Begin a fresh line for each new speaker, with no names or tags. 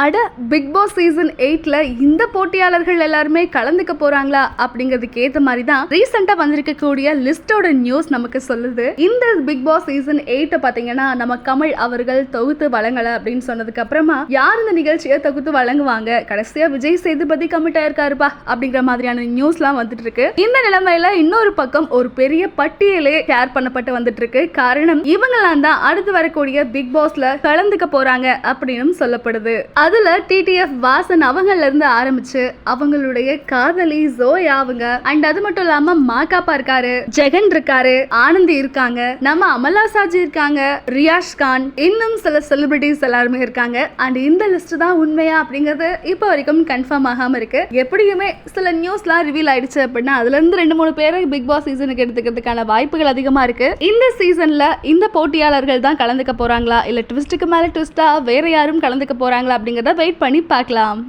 அட big Boss season எயிட்ல இந்த போட்டியாளர்கள் எல்லாருமே கலந்துக்க போறாங்களா அப்படிங்கிறதுக்கு ஏத்த மாதிரி தான் ரீசெண்டா வந்திருக்கக்கூடிய லிஸ்டோட நியூஸ் நமக்கு சொல்லுது. இந்த பிக் பாஸ் சீசன் எயிட்ட பாத்தீங்கன்னா நம்ம கமல் அவர்கள் தொகுத்து வழங்கல அப்படின்னு சொன்னதுக்கு அப்புறமா யார் இந்த நிகழ்ச்சியை தொகுத்து வழங்குவாங்க? கடைசியா விஜய் சேதுபதி கமிட் ஆயிருக்காருப்பா அப்படிங்கிற மாதிரியான நியூஸ்லாம் வந்துட்டு இருக்கு. இந்த நிலைமையில இன்னொரு பக்கம் ஒரு பெரிய பட்டியலே ஷேர் பண்ணப்பட்டு வந்துட்டு இருக்கு. காரணம் இவங்கெல்லாம் தான் அடுத்து வரக்கூடிய பிக் பாஸ்ல கலந்துக்க போறாங்க அப்படின்னு சொல்லப்படுது. அதுல டிடிஎஃப் வாசன் அவங்கள்ல இருந்து ஆரம்பிச்சு அவங்களுடைய காதலி ஜோயா அவங்க. அண்ட் அது மட்டும் இல்லாம மாகாப்பா இருக்காரு ஜெகன் இருக்காரு ஆனந்தி இருக்காங்க நம்ம அமலா சாஜி இருக்காங்க ரியாஷ் கான் இன்னும் சில செலிபிரிட்டிஸ் எல்லாருமே இருக்காங்க. அண்ட் இந்த லிஸ்ட் தான் உண்மையா அப்படிங்கிறது இப்போ வரைக்கும் கன்ஃபார்ம் ஆகாம இருக்கு. எப்படியுமே சில நியூஸ்லாம் ரிவீல் ஆயிடுச்சு அப்படின்னா அதுல இருந்து ரெண்டு மூணு பேரை பிக் பாஸ் சீசனுக்கு எடுத்துக்கிறதுக்கான வாய்ப்புகள் அதிகமா இருக்கு. இந்த சீசன்ல இந்த போட்டியாளர்கள் தான் கலந்துக்க போறாங்களா? இல்ல ட்விஸ்ட்டுக்கு மேல ட்விஸ்டா வேற யாரும் கலந்துக்க போறாங்களா அப்படிங்கிறத வெயிட் பண்ணி பார்க்கலாம்.